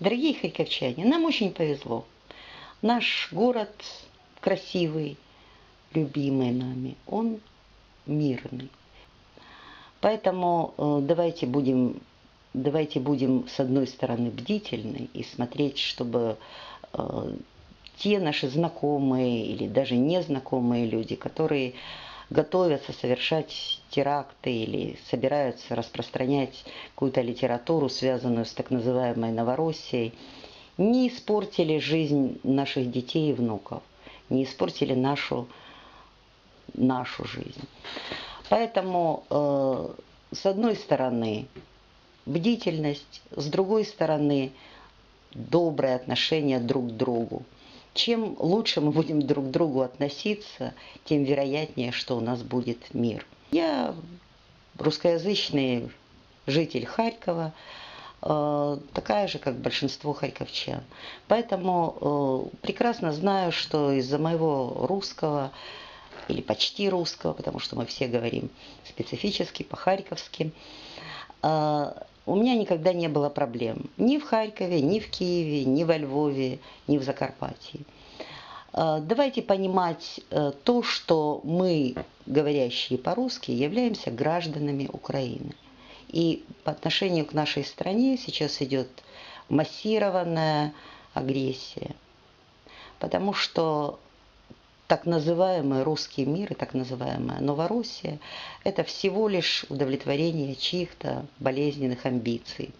Дорогие харьковчане, нам очень повезло. Наш город красивый, любимый нами, он мирный. Поэтому э, давайте будем, давайте будем с одной стороны бдительны и смотреть, чтобы э, те наши знакомые или даже незнакомые люди, которые готовятся совершать теракты или собираются распространять какую-то литературу, связанную с так называемой Новороссией, не испортили жизнь наших детей и внуков, не испортили нашу, нашу жизнь. Поэтому, э, с одной стороны, бдительность, с другой стороны, доброе отношение друг к другу. Чем лучше мы будем друг к другу относиться, тем вероятнее, что у нас будет мир. Я русскоязычный житель Харькова, э, такая же, как большинство харьковчан. Поэтому э, прекрасно знаю, что из-за моего русского или почти русского, потому что мы все говорим специфически, по-харьковски, э, у меня никогда не было проблем ни в Харькове, ни в Киеве, ни во Львове, ни в Закарпатье. Э, давайте понимать э, то, что мы, говорящие по-русски, являемся гражданами Украины. И по отношению к нашей стране сейчас идет массированная агрессия. Потому что так называемый русский мир и так называемая Новороссия – это всего лишь удовлетворение чьих-то болезненных амбиций.